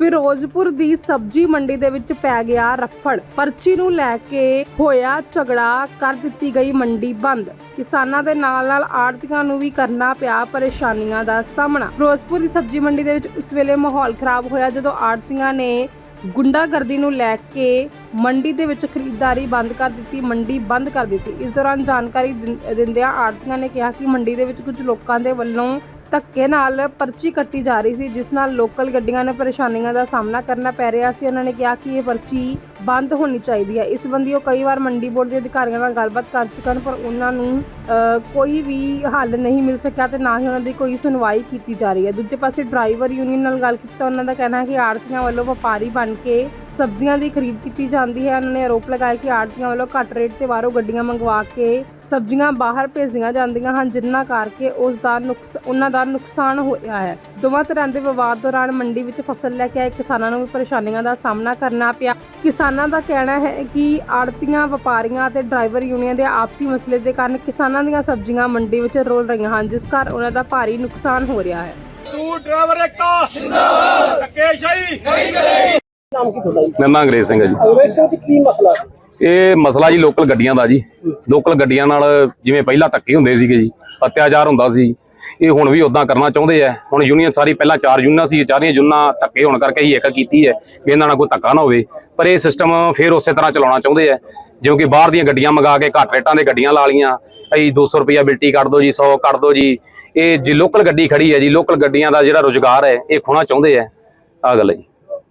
ਫਿਰੋਜ਼ਪੁਰ ਦੀ ਸਬਜ਼ੀ ਮੰਡੀ ਦੇ ਵਿੱਚ ਪੈ ਗਿਆ ਰਫੜ। ਪਰਚੀ ਨੂੰ ਲੈ ਕੇ ਹੋਇਆ ਝਗੜਾ ਕਰ ਦਿੱਤੀ ਗਈ ਮੰਡੀ ਬੰਦ। ਕਿਸਾਨਾਂ ਦੇ ਨਾਲ ਨਾਲ ਆੜਤੀਆਂ ਨੂੰ ਵੀ ਕਰਨਾ ਪਿਆ ਪਰੇਸ਼ਾਨੀਆਂ ਦਾ ਸਾਹਮਣਾ। ਫਿਰੋਜ਼ਪੁਰ ਦੀ ਸਬਜ਼ੀ ਮੰਡੀ ਦੇ ਵਿੱਚ ਉਸ ਵੇਲੇ ਮਾਹੌਲ ਖਰਾਬ ਹੋਇਆ ਜਦੋਂ ਆੜਤੀਆਂ ਨੇ ਗੁੰਡਾਗਰਦੀ ਨੂੰ ਲੈ ਕੇ ਮੰਡੀ ਦੇ ਵਿੱਚ ਖਰੀਦਦਾਰੀ ਬੰਦ ਕਰ ਦਿੱਤੀ, ਮੰਡੀ ਬੰਦ ਕਰ ਦਿੱਤੀ। ਇਸ ਦੌਰਾਨ ਜਾਣਕਾਰੀ ਦਿੰਦਿਆਂ ਆੜਤੀਆਂ ਨੇ ਕਿਹਾ ਕਿ ਮੰਡੀ ਦੇ ਵਿੱਚ ਕੁਝ ਲੋਕਾਂ ਦੇ ਵੱਲੋਂ ਧੱਕੇ ਨਾਲ ਪਰਚੀ ਕੱਟੀ ਜਾ ਰਹੀ ਸੀ, ਜਿਸ ਨਾਲ ਲੋਕਲ ਗੱਡੀਆਂ ਨੂੰ ਪਰੇਸ਼ਾਨੀਆਂ ਦਾ ਸਾਹਮਣਾ ਕਰਨਾ ਪੈ ਰਿਹਾ ਸੀ। ਉਹਨਾਂ ਨੇ ਕਿਹਾ ਕਿ ਇਹ ਪਰਚੀ ਬੰਦ ਹੋਣੀ ਚਾਹੀਦੀ ਹੈ। ਇਸ ਸੰਬੰਧੀ ਉਹ ਕਈ ਵਾਰ ਮੰਡੀ ਬੋਰਡ ਦੇ ਅਧਿਕਾਰੀਆਂ ਨਾਲ ਗੱਲਬਾਤ ਕਰ ਚੁੱਕੇ ਹਨ, ਪਰ ਉਹਨਾਂ ਨੂੰ ਕੋਈ ਵੀ ਹੱਲ ਨਹੀਂ ਮਿਲ ਸਕਿਆ ਤੇ ਨਾ ਹੀ ਉਹਨਾਂ ਦੀ ਕੋਈ ਸੁਣਵਾਈ ਕੀਤੀ ਜਾ ਰਹੀ ਹੈ। ਦੂਜੇ ਪਾਸੇ ਡਰਾਈਵਰ ਯੂਨੀਅਨ ਨਾਲ ਗੱਲ ਕੀਤੀ ਤਾਂ ਉਹਨਾਂ ਦਾ ਕਹਿਣਾ ਹੈ ਕਿ ਆੜਤੀਆਂ ਵੱਲੋਂ ਵਪਾਰੀ ਬਣ ਕੇ ਸਬਜ਼ੀਆਂ ਦੀ ਖਰੀਦ ਕੀਤੀ ਜਾਂਦੀ ਹੈ। ਉਹਨਾਂ ਨੇ ਆਰੋਪ ਲਗਾਇਆ ਕਿ ਆੜਤੀਆਂ ਵੱਲੋਂ ਘੱਟ ਰੇਟ ਤੇ ਬਾਹਰੋਂ ਗੱਡੀਆਂ ਮੰਗਵਾ ਕੇ ਸਬਜ਼ੀਆਂ ਬਾਹਰ ਭੇਜੀਆਂ ਜਾਂਦੀਆਂ ਹਨ, ਜਿੰਨਾ ਕਰਕੇ ਉਸ ਦਾ ਨੁਕਸ ਉਹਨਾਂ ਦਾ ਨੁਕਸਾਨ ਹੋ ਰਿਹਾ ਹੈ। ਦੋਵਾਂ ਤਰ੍ਹਾਂ ਦੇ ਵਿਵਾਦ ਦੌਰਾਨ ਮੰਡੀ ਵਿੱਚ ਫਸਲ ਲੈ ਕੇ ਆਏ ਕਿਸਾਨਾਂ ਨੂੰ ਵੀ ਪਰੇਸ਼ਾਨੀਆਂ ਦਾ ਸਾਹਮਣਾ ਕਰਨਾ ਪਿਆ। ਕਿਸਾਨਾਂ ਦਾ ਕਹਿਣਾ ਹੈ ਕਿ ਆੜਤੀਆਂ ਵਪਾਰੀਆਂ ਤੇ ਡਰਾਈਵਰ ਯੂਨੀਅਨ ਦੇ ਆਪਸੀ ਮਸਲੇ ਦੇ ਕਾਰਨ ਕਿਸਾਨਾਂ ਦੀਆਂ ਸਬਜ਼ੀਆਂ ਮੰਡੀ ਵਿੱਚ ਰੋਲ ਰਹੀਆਂ ਹਨ ਜਿਸ ਕਾਰਨ ਉਹਨਾਂ ਦਾ ਭਾਰੀ ਨੁਕਸਾਨ ਹੋ ਰਿਹਾ ਹੈ। ਤੂੰ ਡਰਾਈਵਰ ਏਕਤਾ ਜਿੰਦਾਬਾਦ। ਧੱਕੇਸ਼ਾਹੀ ਮੇਰਾ ਨਾਂ ਅੰਗਰੇਜ਼ ਸਿੰਘ ਹੈ ਜੀ। ਅੰਗਰੇਜ਼ ਸਿੰਘ ਜੀ ਕੀ ਮਸਲਾ ਹੈ? ਇਹ ਮਸਲਾ ਜੀ ਲੋਕਲ ਗੱਡੀਆਂ ਦਾ ਜੀ। ਲੋਕਲ ਗੱਡੀਆਂ ਨਾਲ ਜਿਵੇਂ ਪਹਿਲਾਂ ਧੱਕੇ ਹੁੰਦੇ ਸੀਗੇ ਜੀ ਅਤਿਆਚਾਰ ਹੁੰਦਾ ਸੀ। ਇਹ ਹੁਣ ਵੀ ਉਦਾਂ ਕਰਨਾ ਚਾਹੁੰਦੇ ਆ। ਹੁਣ ਯੂਨੀਅਨ ਸਾਰੀ ਪਹਿਲਾਂ ਚਾਰ ਯੂਨੀਅਨਾਂ ਸੀ, ਚਾਰੀਆਂ ਯੂਨੀਅਨਾਂ ਧੱਕੇ ਹੋਣ ਕਰਕੇ ਹੀ ਇੱਕ ਕੀਤੀ ਹੈ ਵੀ ਇਹਨਾਂ ਨਾਲ ਕੋਈ ਧੱਕਾ ਨਾ ਹੋਵੇ। ਪਰ ਇਹ ਸਿਸਟਮ ਫੇਰ ਉਸੇ ਤਰ੍ਹਾਂ ਚਲਾਉਣਾ ਚਾਹੁੰਦੇ ਆ। ਜਿਉਂ ਕਿ ਬਾਹਰ ਦੀਆਂ ਗੱਡੀਆਂ ਮੰਗਾ ਕੇ ਘੱਟ ਰੇਟਾਂ ਦੇ ਗੱਡੀਆਂ ਲਾ ਲੀਆਂ ਅਈ 200 ਰੁਪਿਆ ਬਿਲਟੀ ਕੱਢ ਦੋ ਜੀ 100 ਕੱਢ ਦੋ ਜੀ। ਇਹ ਜੀ ਲੋਕਲ ਗੱਡੀ ਖੜੀ ਹੈ ਜੀ ਲੋਕਲ ਗੱਡੀਆਂ ਦਾ ਜਿਹੜਾ ਰੁਜ਼ਗਾਰ ਹੈ, ਇਹ ਖੋਣਾ ਚਾਹੁੰਦੇ ਆ। ਆ ਗੱਲ ਹੈ ਜੀ।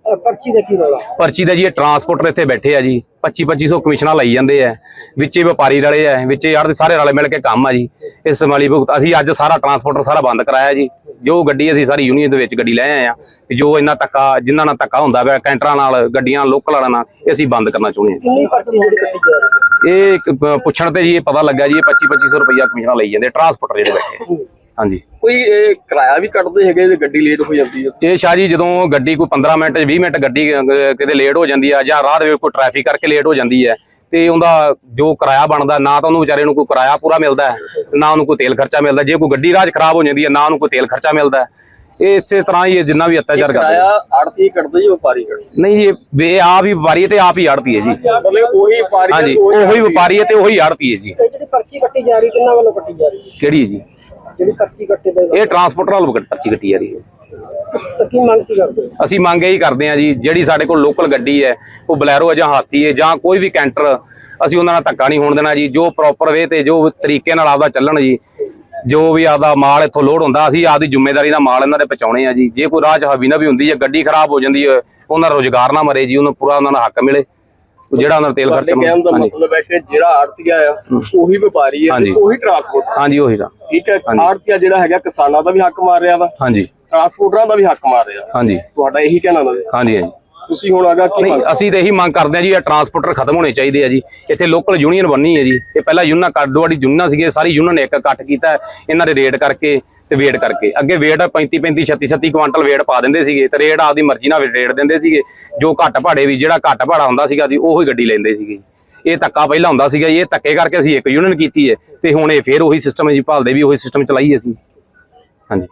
ਪਰਚੀ ਦਾ ਕੀ ਰੌਲਾ? ਪਰਚੀ ਦਾ ਜੀ ਇਹ ਟਰਾਂਸਪੋਰਟਰ ਇੱਥੇ ਬੈਠੇ ਆ ਜੀ। 25 2500 ਕਮਿਸ਼ਨਾਂ ਲਈ ਜਾਂਦੇ ਆ। ਵਿੱਚੇ ਵਪਾਰੀ ਰਲੇ ਆ ਵਿੱਚੇ ਯਾਰ ਦੇ ਸਾਰੇ ਰਲੇ ਮਿਲ ਕੇ ਕੰਮ ਆ ਜੀ। ਇਸ ਮਾਲੀ ਭੁਗਤ ਅਸੀਂ ਅੱਜ ਸਾਰਾ ਟਰਾਂਸਪੋਰਟਰ ਸਾਰਾ ਬੰਦ ਕਰਾਇਆ ਜੀ। ਜੋ ਗੱਡੀ ਅਸੀਂ ਸਾਰੀ ਯੂਨੀਅਨ ਦੇ ਵਿੱਚ ਗੱਡੀ ਲੈ ਆਏ ਆ ਤੇ ਜੋ ਇੰਨਾ ਧੱਕਾ ਜਿਨ੍ਹਾਂ ਨਾਲ ਧੱਕਾ ਹੁੰਦਾ ਪਿਆ ਕੈਂਟਰਾਂ ਨਾਲ ਗੱਡੀਆਂ ਲੋਕਲ ਵਾਲਿਆਂ ਨਾਲ ਅਸੀਂ ਬੰਦ ਕਰਨਾ ਚਾਹੁੰਦੇ ਹੈ? ਇਹ ਪੁੱਛਣ ਤੇ ਜੀ ਇਹ ਪਤਾ ਲੱਗਾ ਜੀ ਇਹ 25 2500 ਰੁਪਈਆ ਕਮਿਸ਼ਨਾਂ ਲਈ ਜਾਂਦੇ ਟਰਾਂਸਪੋਰਟਰ ਜਿਹੜੇ ਬੈਠੇ ਆ। ਹਾਂਜੀ। ਕੋਈ ਇਹ ਕਿਰਾਇਆ ਵੀ ਕੱਢਦੇ ਹੈਗੇ ਜੇ ਗੱਡੀ ਲੇਟ ਹੋ ਜਾਂਦੀ ਹੈ ਇਹ ਸ਼ਾਹ ਜੀ ਜਦੋਂ ਗੱਡੀ ਕੋਈ 15 ਮਿੰਟ 20 ਮਿੰਟ ਗੱਡੀ ਅਹ, ਕਿਤੇ ਲੇਟ ਹੋ ਜਾਂਦੀ ਆ ਜਾਂ ਰਾਹ ਦੇ ਵਿੱਚ ਕੋਈ ਟ੍ਰੈਫਿਕ ਕਰਕੇ ਲੇਟ ਹੋ ਜਾਂਦੀ ਹੈ ਤੇ ਉਹਦਾ ਜੋ ਕਿਰਾਇਆ ਬਣਦਾ ਨਾ ਤਾਂ ਉਹਨੂੰ ਵਿਚਾਰੇ ਨੂੰ ਕੋਈ ਕਿਰਾਇਆ ਪੂਰਾ ਮਿਲਦਾ ਹੈ ਨਾ ਉਹਨੂੰ ਕੋਈ ਤੇਲ ਖਰਚਾ ਮਿਲਦਾ। ਜੇ ਕੋਈ ਗੱਡੀ ਰਾਜ ਖਰਾਬ ਹੋ ਜਾਂਦੀ ਹੈ ਨਾ ਉਹਨੂੰ ਕੋਈ ਤੇਲ ਖਰਚਾ ਮਿਲਦਾ। ਹੈ ਇਹ ਇਸੇ ਤਰ੍ਹਾਂ ਹੀ ਇਹ ਜਿੰਨਾ ਵੀ ਅਤਿਆਚਾਰ ਕਰਦੇ ਕਿਰਾਇਆ ਆੜਤੀ ਕੱਢਦੇ ਜੀ ਵਪਾਰੀ ਕੱਢਦੇ ਨਹੀਂ ਇਹ ਇਹ ਆਪ ਹੀ ਵਪਾਰੀ ਹੈ ਤੇ ਆਪ ਹੀ ਆੜਤੀ ਹੈ ਜੀ। ਮਤਲਬ ਉਹੀ ਵਪਾਰੀ ਹੈ, ਹਾਂਜੀ ਉਹੀ ਉਹੀ ਵਪਾਰੀ ਹੈ ਤੇ ਉਹੀ ਆੜਤੀ ਹੈ ਜੀ। ਇਹ ਜਿਹੜੀ ਪਰਚੀ ਕੱਟੀ ਜਾ ਰਹੀ ਕਿੰਨਾ ਵੱਲੋਂ ਕੱਟੀ ਜਾ ਰਹੀ? ਕਿਹੜੀ ਹੈ ਜੀ? ਜਿਹੜੀ ਪਰਚੀ ਕੱਟੇ ਦੇ ਇਹ ਟਰਾਂਸਪੋਰਟਰ ਵਾਲ ਪਰਚੀ ਕੱਟੀ ਜਾ ਰਹੀ ਹੈ। ਤਾਂ ਕੀ ਮੰਗ ਕੀ ਕਰਦੇ ਹੋ? ਅਸੀਂ ਮੰਗ ਇਹੀ ਕਰਦੇ ਹਾਂ ਜੀ ਜਿਹੜੀ ਸਾਡੇ ਕੋਲ ਲੋਕਲ ਗੱਡੀ ਹੈ ਉਹ ਬਲੈਰੋ ਹੈ ਜਾਂ ਹਾਥੀ ਹੈ ਜਾਂ ਕੋਈ ਵੀ ਕੈਂਟਰ ਅਸੀਂ ਉਹਨਾਂ ਨਾਲ ਧੱਕਾ ਨਹੀਂ ਹੋਣ ਦੇਣਾ ਜੀ। ਜੋ ਪ੍ਰੋਪਰ ਵੇ ਤੇ ਜੋ ਤਰੀਕੇ ਨਾਲ ਆਪਦਾ ਚੱਲਣ ਜੀ ਜੋ ਵੀ ਆਪਦਾ ਮਾਲ ਇੱਥੋਂ ਲੋਡ ਹੁੰਦਾ ਅਸੀਂ ਆਪਦੀ ਜ਼ਿੰਮੇਵਾਰੀ ਨਾਲ ਮਾਲ ਇਹਨਾਂ ਦੇ ਪਹੁੰਚਾਉਣੇ ਆ ਜੀ। ਜੇ ਕੋਈ ਰਾਹ 'ਚ ਹਵੀ ਨਾ ਵੀ ਹੁੰਦੀ ਹੈ ਗੱਡੀ ਖਰਾਬ ਹੋ ਜਾਂਦੀ ਹੈ ਉਹਨਾਂ ਦਾ ਰੋਜ਼ਗਾਰ ਨਾ ਮਰੇ ਜੀ ਉਹਨੂੰ ਪੂਰਾ ਉਹਨਾਂ ਦਾ ਹੱਕ ਮਿਲੇ। ਜਿਹੜਾ ਉਹਨਾਂ ਦਾ ਤੇਲ ਖਰਚਾ ਕਹਿਣ ਦਾ ਹਾਂਜੀ। ਮਤਲਬ ਹੈ ਕਿ ਜਿਹੜਾ ਆੜਤੀਆ ਆ ਉਹੀ ਵਪਾਰੀ ਹੈ ਤੇ ਹਾਂਜੀ। ਉਹੀ ਟਰਾਂਸਪੋਰਟ ਹਾਂਜੀ ਉਹੀ ਦਾ ਠੀਕ ਹੈ? ਹਾਂਜੀ। ਆੜਤੀਆ ਜਿਹੜਾ ਹੈਗਾ ਕਿਸਾਨਾਂ ਦਾ ਵੀ ਹੱਕ ਮਾਰ ਰਿਹਾ ਵਾ। ਹਾਂਜੀ। ਟਰਾਂਸਪੋਰਟਰਾਂ ਦਾ ਵੀ ਹੱਕ ਮਾਰ ਰਿਹਾ। ਹਾਂਜੀ। ਤੁਹਾਡਾ ਇਹੀ ਕਹਿਣਾ ਨਾ ਹਾਂਜੀ ਹਾਂਜੀ। ਤੁਸੀਂ ਹੁਣ ਅਗਾ ਕੀ ਨਹੀਂ ਮੰਗ- ਅਸੀਂ ਤਾਂ ਇਹੀ ਮੰਗ ਕਰਦੇ ਹਾਂ ਜੀ ਇਹ ਟਰਾਂਸਪੋਰਟਰ ਖਤਮ ਹੋਣੇ ਚਾਹੀਦੇ ਆ ਜੀ। ਇੱਥੇ ਲੋਕਲ ਯੂਨੀਅਨ ਬਣਨੀ ਹੈ ਜੀ। ਇਹ ਪਹਿਲਾਂ ਯੂਨੀਅਨ ਕਾਡੋਵਾੜੀ ਯੂਨੀਅਨ ਸੀਗੇ ਸਾਰੀ ਯੂਨੀਅਨ ਨੇ ਇੱਕ ਇਕੱਠ ਕੀਤਾ ਹੈ, ਇਹਨਾਂ ਦੇ ਰੇਡ ਕਰਕੇ ਤੇ ਵੇਟ ਕਰਕੇ। ਅੱਗੇ ਵੇਟ 35 35 36 37 ਕੁਆਂਟਲ ਵੇਟ ਪਾ ਦਿੰਦੇ ਸੀਗੇ ਤੇ ਰੇਟ ਆਪਦੀ ਮਰਜ਼ੀ ਨਾਲ ਰੇਟ ਦਿੰਦੇ ਸੀਗੇ। ਜੋ ਘੱਟ ਭਾੜੇ ਵੀ ਜਿਹੜਾ ਘੱਟ ਭਾੜਾ ਹੁੰਦਾ ਸੀਗਾ ਜੀ ਉਹੀ ਗੱਡੀ ਲੈਂਦੇ ਸੀਗੇ ਇਹ ਧੱਕਾ ਪਹਿਲਾਂ ਹੁੰਦਾ ਸੀਗਾ ਜੀ ਇਹ ਧੱਕੇ ਕਰਕੇ ਅਸੀਂ ਇੱਕ ਯੂਨੀਅਨ ਕੀਤੀ ਹੈ ਤੇ ਹੁਣ ਇਹ ਫੇਰ ਉਹੀ ਸਿਸਟਮ ਹੈ ਜੀ ਭਾਲਦੇ ਵੀ ਉਹੀ ਸਿਸਟਮ ਚਲਾਈ ਅਸੀਂ। ਹਾਂਜੀ।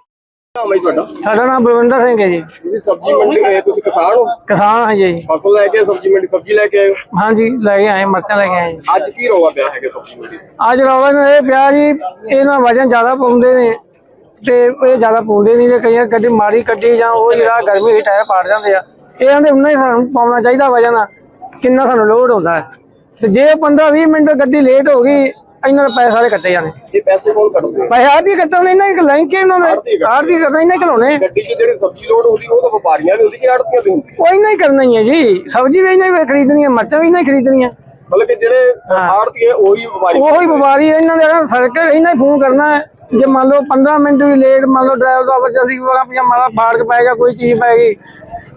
ਨਾਮ ਹੈ ਜੀ ਤੁਹਾਡਾ? ਸਾਡਾ ਨਾਮ ਬਲਵਿੰਦਰ ਸਿੰਘ ਹੈ ਜੀ। ਤੁਸੀਂ ਸਬਜ਼ੀ ਮੰਡੀ ਗਏ ਤੁਸੀਂ ਕਿਸਾਨ ਹੋ? ਕਿਸਾਨ ਹਾਂ ਜੀ। ਫਸਲ ਲੈ ਕੇ ਸਬਜ਼ੀ ਮੰਡੀ ਸਬਜ਼ੀ ਲੈ ਕੇ ਆਏ ਹੋ? ਹਾਂਜੀ ਲੈ ਕੇ ਆਏ ਮਿਰਚਾਂ ਲੈ ਕੇ ਆਏ। ਜੀ। ਅੱਜ ਕੀ ਰੌਲਾ ਪਿਆ ਹੈਗਾ ਸਬਜ਼ੀ ਮੰਡੀ? ਅੱਜ ਰੌਲਾ ਨੇ ਇਹ ਪਿਆ ਜੀ ਇਹਨਾਂ ਵਜਨ ਜ਼ਿਆਦਾ ਪਾਉਂਦੇ ਨੇ ਤੇ ਇਹ ਜ਼ਿਆਦਾ ਪਾਉਂਦੇ ਨਹੀਂ ਤੇ ਕਈਆਂ ਗੱਡੀ ਮਾਰੀ ਕੱਢੀ ਜਾਂ ਉਹ ਜਿਹੜਾ ਗਰਮੀ ਵਿੱਚ ਟਾਇਰ ਪਾੜ ਜਾਂਦੇ ਆ। ਇਹਨਾਂ ਦੇ ਉਨਾ ਹੀ ਸਾਨੂੰ ਪਾਉਣਾ ਚਾਹੀਦਾ ਵਜਨ ਕਿੰਨਾ ਸਾਨੂੰ ਲੋਡ ਹੁੰਦਾ ਹੈ। ਤੇ ਜੇ 15 20 ਮਿੰਟ ਗੱਡੀ ਲੇਟ ਹੋ ਗਈ ਇਹਨਾਂ ਦੇ ਪੈਸੇ ਸਾਰੇ ਕੱਟੇ ਜਾਣੇ। ਇਹ ਪੈਸੇ ਕੌਣ ਕੱਢਦੇ ਪੈਸੇ ਆਰਦੀ ਕੱਟਣ ਇਹਨਾਂ ਇੱਕ ਲਾਈਨ ਕੇ ਇਹਨਾਂ ਨੇ ਆਰਦੀ ਕੱਟਣ ਇਹਨਾਂ ਹੀ ਘਲਾਉਣੇ। ਗੱਡੀ 'ਚ ਜਿਹੜੀ ਸਬਜ਼ੀ ਲੋਡ ਹੁੰਦੀ ਉਹ ਤਾਂ ਵਪਾਰੀਆਂ ਦੀ ਹੁੰਦੀ ਕਿ ਆੜਤੀਆਂ ਦੀ ਹੁੰਦੀ? ਉਹ ਇਹਨਾਂ ਹੀ ਕਰਨਾ ਹੀ ਹੈ ਜੀ। ਸਬਜ਼ੀ ਵੀ ਇਹਨਾਂ ਹੀ ਖਰੀਦਣੀ ਹੈ ਮਿਰਚਾਂ ਵੀ ਇਹਨਾਂ ਹੀ ਖਰੀਦਣੀਆਂ। ਮਤਲਬ ਕਿ ਜਿਹੜੇ ਆੜਤੀ ਹੈ ਉਹੀ ਵਪਾਰੀ ਉਹੀ ਹੈ, ਇਹਨਾਂ ਦੇ ਨਾ ਸੜਕੇ ਇਹਨਾਂ ਫੋਨ ਕਰਨਾ ਹੈ ਜੇ ਮੰਨ ਲਓ 15 ਮਿੰਟ ਵੀ ਲੇਟ ਮੰਨ ਲਓ ਡਰਾਈਵਰ ਦਾ ਐਮਰਜੈਂਸੀ ਵਾਲਾ ਪਿਆ ਮਾਲਾ ਫਾੜ ਕੇ ਪਾਏਗਾ ਕੋਈ ਚੀਜ਼ ਪੈ ਗਈ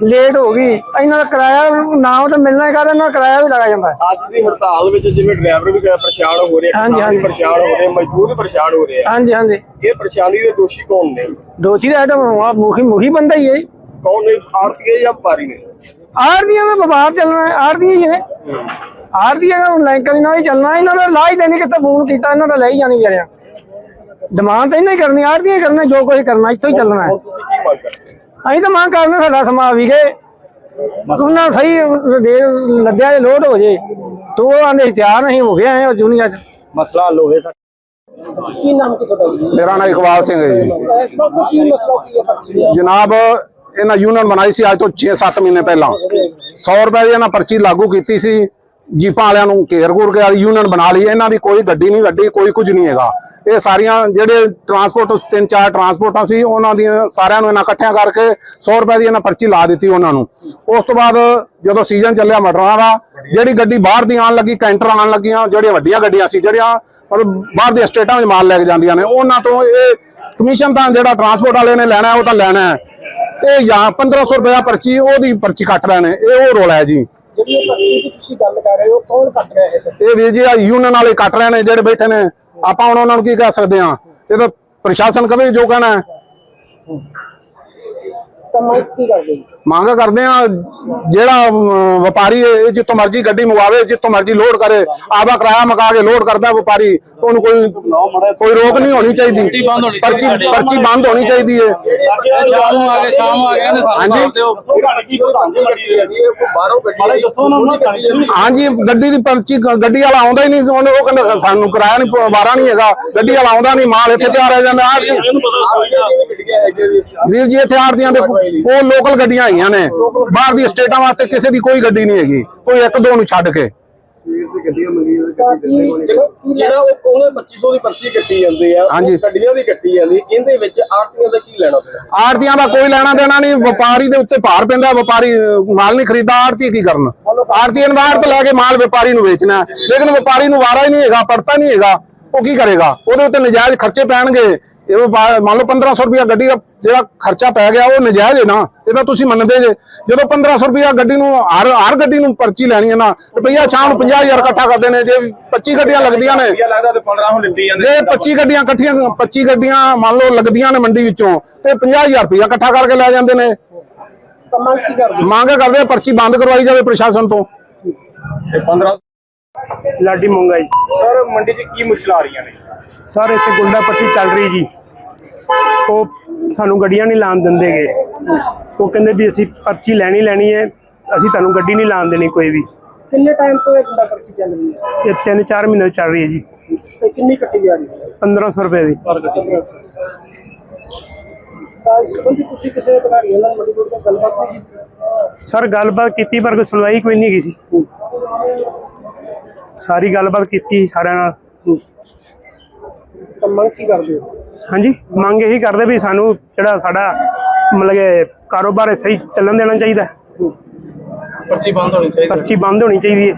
ਲੇਟ ਹੋ ਗਈ ਇਹਨਾਂ ਦਾ ਕਿਰਾਇਆ ਨਾ ਉਹ ਤਾਂ ਮਿਲਣਾ ਹੀ ਕਰ ਇਹਨਾਂ ਦਾ ਕਿਰਾਇਆ ਵੀ ਲਗਾ ਜਾਂਦਾ। ਹੈ ਅੱਜ ਦੀ ਹੜਤਾਲ ਵਿੱਚ ਜਿਵੇਂ ਡਰਾਈਵਰ ਵੀ ਪਰੇਸ਼ਾਨ ਹੋ ਰਹੇ ਹਾਂਜੀ, ਕਿਸਾਨ ਵੀ ਹਾਂਜੀ। ਪਰੇਸ਼ਾਨ ਹੋ ਰਹੇ ਮਜ਼ਦੂਰ ਵੀ ਪਰੇਸ਼ਾਨ ਹੋ ਰਹੇ ਆ। ਹਾਂਜੀ ਹਾਂਜੀ। ਇਹ ਪਰੇਸ਼ਾਨੀ ਦੇ ਦੋਸ਼ੀ ਕੌਣ ਨੇ? ਦੋਚੀ ਦਾ ਆਈਟਮ ਆ ਮੁਖੀ ਮੁਖੀ ਬੰਦਾ ਹੀ ਹੈ ਕੌਣ ਨੇ? ਹੈ ਜਾਂ ਵਪਾਰੀ ਨੇ? ਆਰਦੀਆਂ ਦਾ ਵਪਾਰ ਚੱਲਣਾ ਆਰਦੀਆਂ ਹੀ ਨੇ। ਆਰਦੀਆਂ ਦਾ ਲੈਂਕਲ ਨਾਲ ਹੀ ਚੱਲਣਾ ਇਹਨਾਂ ਦਾ ਲਾ ਹੀ ਦੇਣੀ ਕਿਤੇ ਫੋਨ ਕੀਤਾ ਇਹਨਾਂ ਦਾ ਲੈ ਹੀ ਜਾਣੀ ਵਿਚਾਰਿਆਂ। ਡਿਮਾਂਡ ਤਾਂ ਇਹਨਾਂ ਹੀ ਕਰਨੀ ਆਰਦੀਆਂ ਕਰਨਾ ਜੋ ਕੁਝ ਕਰਨਾ ਇੱਥੋਂ ਹੀ ਚੱਲਣਾ ਹੈ। ਹੁਣ ਤੁਸੀਂ ਕੀ ਮੰਗ ਕਰਦੇ ਅਸੀਂ ਤਾਂ ਮੰਗ ਕਰਨਾ ਸਾਡਾ ਸਮਾਂ ਵੀ ਗਏ। ਉਹਨਾਂ ਸਹੀ ਦੇ ਲੱਦਿਆ ਜੇ ਲੋਡ ਹੋ ਜੇ ਤੋ ਆਂਦੇ ਤਿਆਰ ਨਹੀਂ ਹੋ ਗਿਆ ਹੈ ਜੂਨੀਅਰ ਚ। ਮਸਲਾ ਹੱਲ ਹੋਵੇ ਕੀ ਨਾਮ ਕੀ ਤੁਹਾਡਾ ਜੀ? ਮੇਰਾ ਨਾਮ ਇਕਬਾਲ ਸਿੰਘ ਹੈ ਜੀ। ਅਹ ਦੱਸੋ ਕੀ ਮਸਲਾ ਕੀ ਹੈ ਪਰਚੀ ਦਾ? ਜਨਾਬ ਇਹਨਾਂ ਯੂਨੀਅਨ ਬਣਾਈ ਸੀ ਅੱਜ ਤੋਂ 6-7 ਮਹੀਨੇ ਪਹਿਲਾਂ। 100 ਰੁਪਏ ਦੀ ਇਹਨਾਂ ਪਰਚੀ ਲਾਗੂ ਕੀਤੀ ਸੀ। ਜੀਪਾਂ ਵਾਲਿਆਂ ਨੂੰ ਘੇਰ ਘੂਰ ਕੇ ਯੂਨੀਅਨ ਬਣਾ ਲਈ, ਇਹਨਾਂ ਦੀ ਕੋਈ ਗੱਡੀ ਨਹੀਂ ਗੱਡੀ ਕੋਈ ਕੁਝ ਨਹੀਂ ਹੈਗਾ। ਇਹ ਸਾਰੀਆਂ ਜਿਹੜੇ ਟਰਾਂਸਪੋਰਟ ਤਿੰਨ ਚਾਰ ਟਰਾਂਸਪੋਰਟਾਂ ਸੀ, ਉਹਨਾਂ ਦੀਆਂ ਸਾਰਿਆਂ ਨੂੰ ਇਹਨਾਂ ਇਕੱਠਿਆਂ ਕਰਕੇ 100 ਰੁਪਏ ਦੀ ਇਹਨਾਂ ਪਰਚੀ ਲਾ ਦਿੱਤੀ ਉਹਨਾਂ ਨੂੰ। ਉਸ ਤੋਂ ਬਾਅਦ ਜਦੋਂ ਸੀਜ਼ਨ ਚੱਲਿਆ ਮਟਰਾਂ ਦਾ, ਜਿਹੜੀ ਗੱਡੀ ਬਾਹਰ ਦੀ ਆਉਣ ਲੱਗੀ, ਕੈਂਟਰ ਆਉਣ ਲੱਗੀਆਂ, ਜਿਹੜੀਆਂ ਵੱਡੀਆਂ ਗੱਡੀਆਂ ਸੀ, ਜਿਹੜੀਆਂ ਮਤਲਬ ਬਾਹਰ ਦੇ ਸਟੇਟਾਂ ਵਿੱਚ ਮਾਲ ਲੈ ਕੇ ਜਾਂਦੀਆਂ ਨੇ, ਉਹਨਾਂ ਤੋਂ ਇਹ ਕਮਿਸ਼ਨ ਤਾਂ ਜਿਹੜਾ ਟਰਾਂਸਪੋਰਟ ਵਾਲੇ ਨੇ ਲੈਣਾ ਉਹ ਤਾਂ ਲੈਣਾ ਹੈ। ਤੇ ਜਾਂ 1500 ਰੁਪਏ ਪਰਚੀ, ਉਹਦੀ ਪਰਚੀ ਕੱਟ ਰਹੇ ਇਹ ਉਹ ਰੋਲਾ ਹੈ ਜੀ। ਜਿਹੜੀ ਇਹ ਦੀ ਤੁਸੀਂ ਗੱਲ ਕਰ ਰਹੇ ਹੋ ਕੌਣ ਕੱਟ ਰਿਹਾ ਹੈ ਇਹ? ਇਹ ਵੀਰ ਜੀ ਆ ਯੂਨੀਅਨ ਵਾਲੇ ਕੱਟ ਰਹੇ ਨੇ ਜਿਹੜੇ ਬੈਠੇ ਨੇ। ਆਪਾਂ ਹੁਣ ਉਹਨਾਂ ਨੂੰ ਕੀ ਕਹਿ ਸਕਦੇ ਆ ਇਹ ਤਾਂ ਪ੍ਰਸ਼ਾਸਨ ਕਵੇ ਜੋ ਕਹਿਣਾ ਹੈ। ਤਾਂ ਮੈਂ ਕੀ ਕਰਦੇ ਜੀ? ਮੰਗ ਕਰਦੇ ਆ ਜਿਹੜਾ ਅਮ, ਵਪਾਰੀ ਹੈ, ਇਹ ਜਿੱਥੋਂ ਮਰਜ਼ੀ ਗੱਡੀ ਮੰਗਵਾਵੇ ਜਿੱਥੋਂ ਮਰਜ਼ੀ ਲੋਡ ਕਰੇ ਆਦਾ ਕਿਰਾਇਆ ਮਕਾ ਕੇ ਲੋਡ ਕਰਦਾ ਵਪਾਰੀ ਉਹਨੂੰ ਕੋਈ ਕੋਈ ਰੋਕ ਨਹੀਂ ਹੋਣੀ ਚਾਹੀਦੀ। ਪਰਚੀ ਪਰਚੀ ਬੰਦ ਹੋਣੀ ਚਾਹੀਦੀ ਹੈ। ਸ਼ਾਮ ਨੂੰ ਆ ਗਏ ਸ਼ਾਮ ਨੂੰ ਆ ਗਏ ਨੇ ਹਾਂਜੀ। ਗੱਡੀ ਦੱਸੋ ਨਾ ਹਾਂਜੀ ਗੱਡੀ ਦੀ ਪਰਚੀ ਗ- ਗੱਡੀ ਵਾਲਾ ਆਉਂਦਾ ਹੀ ਨਹੀਂ ਸੀ, ਉਹਨੇ ਉਹ ਕਹਿੰਦਾ ਸਾਨੂੰ ਕਿਰਾਇਆ ਨਹੀਂ ਵਾਰਾ ਨਹੀਂ ਹੈਗਾ। ਗੱਡੀ ਵਾਲਾ ਆਉਂਦਾ ਨਹੀਂ ਮਾਲ ਇੱਥੇ ਪਿਆ ਰਹਿ ਜਾਂਦਾ ਆਹ ਵੀਰ ਜੀ ਇੱਥੇ ਆੜਦੀਆਂ ਦੇ ਉਹ ਲੋਕਲ ਗੱਡੀਆਂ ਆਈਆਂ ਨੇ। ਬਾਹਰ ਦੀ ਸਟੇਟਾਂ ਵਾਸਤੇ ਕਿਸੇ ਦੀ ਕੋਈ ਗੱਡੀ ਨਹੀਂ ਹੈਗੀ। ਕੋਈ ਇੱਕ ਦੋ ਨੂੰ ਛੱਡ ਕੇ। ਜਿਹੜਾ ਉਹ ਉਹਨੇ 2500 ਦੀ ਪਰਚੀ ਕੱਟੀ ਜਾਂਦੇ ਆ ਉਹ ਹਾਂਜੀ। ਗੱਡੀਆਂ ਦੀ ਕੱਟੀ ਜਾਂਦੀ ਇਹਦੇ ਵਿੱਚ ਆਰਟੀਆਂ ਦਾ ਕੀ ਲੈਣਾ ਪਿਆ ਆੜਤੀਆਂ ਦਾ ਕੋਈ ਲੈਣਾ ਦੇਣਾ ਨਹੀਂ ਵਪਾਰੀ ਦੇ ਉੱਤੇ ਭਾਰ ਪੈਂਦਾ ਵਪਾਰੀ ਅਹ, ਮਾਲ ਨਹੀਂ ਖਰੀਦਾ ਆੜਤੀ ਕੀ ਕਰਨ? ਆੜਤੀ ਇਨਵਾਰ ਤੋਂ ਲੈ ਕੇ ਮਾਲ ਵਪਾਰੀ ਨੂੰ ਵੇਚਣਾ। ਹੈ। ਲੇਕਿਨ ਵਪਾਰੀ ਨੂੰ ਵਾਰਾ ਹੀ ਨਹੀਂ ਹੈਗਾ ਪੜਤਾ ਨਹੀਂ ਹੈਗਾ। ਉਹ ਕੀ ਕਰੇਗਾ? ਉਹਦੇ ਉੱਤੇ ਨਜਾਇਜ਼ ਖਰਚੇ ਪੈਣਗੇ। ਇਹ ਮੰਨ ਲਓ 1500 ਰੁਪਇਆ ਗੱਡੀ ਦਾ ਜਿਹੜਾ ਖਰਚਾ ਪੈ ਗਿਆ ਉਹ ਨਜਾਇਜ਼ ਹੈ ਨਾ। ਇਹ ਤਾਂ ਤੁਸੀਂ ਮੰਨਦੇ ਜੇ। ਜਦੋਂ 1500 ਰੁਪਇਆ ਗੱਡੀ ਨੂੰ ਹਰ ਹਰ ਗੱਡੀ ਨੂੰ ਪਰਚੀ ਲੈਣੀ ਹੈ ਨਾ ਰੁਪਈਆ ਸ਼ਾਮ ਨੂੰ 50000 ਇਕੱਠਾ ਕਰਦੇ ਨੇ ਜੇ 25 ਗੱਡੀਆਂ ਲੱਗਦੀਆਂ ਨੇ ਇਹ ਲੱਗਦਾ ਤੇ 15 ਨੂੰ ਲਿੱਤੀ ਜਾਂਦੇ। ਜੇ 25 ਗੱਡੀਆਂ ਇਕੱਠੀਆਂ 25 ਗੱਡੀਆਂ ਮੰਨ ਲਓ ਲੱਗਦੀਆਂ ਨੇ ਮੰਡੀ ਵਿੱਚੋਂ ਤੇ 50000 ਰੁਪਇਆ ਇਕੱਠਾ ਕਰਕੇ ਲੈ ਜਾਂਦੇ ਨੇ। ਮੰਗ ਕੀ ਕਰਦੇ? ਮੰਗ ਕਰਦੇ ਆ ਪਰਚੀ ਬੰਦ ਕਰਵਾਈ ਜਾਵੇ ਪ੍ਰਸ਼ਾਸਨ ਤੋਂ। ਤੇ 15 ਲਾਡੀ ਮੂੰਗਾ ਜੀ। ਸਰ ਮੰਡੀ 'ਚ ਕੀ ਮੁਸ਼ਕਲਾਂ ਆ ਰਹੀਆਂ ਨੇ? ਸਰ ਇੱਥੇ ਗੁੰਡਾ ਪੱਟੀ ਚੱਲ ਰਹੀ ਜੀ। ਉਹ ਸਾਨੂੰ ਗੱਡੀਆਂ ਨਹੀਂ ਲਾਣ ਦਿੰਦੇਗੇ ਉਹ ਕਹਿੰਦੇ ਵੀ ਅਸੀਂ ਪਰਚੀ ਲੈਣੀ ਲੈਣੀ ਹੈ ਅਸੀਂ ਤੁਹਾਨੂੰ ਗੱਡੀ ਨਹੀਂ ਲਾਣ ਦੇਣੀ ਕੋਈ ਵੀ। ਕਿੰਨੇ ਟਾਈਮ ਤੋਂ ਇਹ ਗੁੰਡਾ ਪਰਚੀ ਚੱਲ ਰਹੀ ਹੈ? ਇਹ ਤਿੰਨ ਚਾਰ ਮਹੀਨੇ ਤੋਂ ਚੱਲ ਰਹੀ ਹੈ ਜੀ। ਤੇ ਕਿੰਨੀ ਕੱਟੀ ਜਾ ਰਹੀ ਹੈ? 1500 ਰੁਪਏ ਦੀ। ਤੁਸੀਂ ਕਿਸੇ ਅਧਿਕਾਰੀ ਨਾਲ ਗੱਲਬਾਤ ਕੀਤੀ? ਸਰ ਗੱਲਬਾਤ ਕੀਤੀ ਪਰ ਕੋਈ ਸੁਣਵਾਈ ਕੋਈ ਨਹੀਂ ਸੀ। ਸਾਰੀ ਗੱਲਬਾਤ ਕੀਤੀ ਸਾਰਿਆਂ ਨਾਲ। ਤਾਂ ਮੰਗ ਕੀ ਕਰਦੇ ਹੋ? ਹਾਂਜੀ ਮੰਗ ਇਹੀ ਕਰਦੇ ਵੀ ਸਾਨੂੰ ਜਿਹੜਾ ਸਾਡਾ ਮਤਲਬ ਕਿ ਕਾਰੋਬਾਰ ਸਹੀ ਚੱਲਣ ਦੇਣਾ ਚਾਹੀਦਾ। ਹੈ। ਪਰਚੀ ਬੰਦ ਹੋਣੀ ਚਾਹੀਦੀ ਪਰਚੀ ਬੰਦ ਹੋਣੀ ਚਾਹੀਦੀ ਹੈ।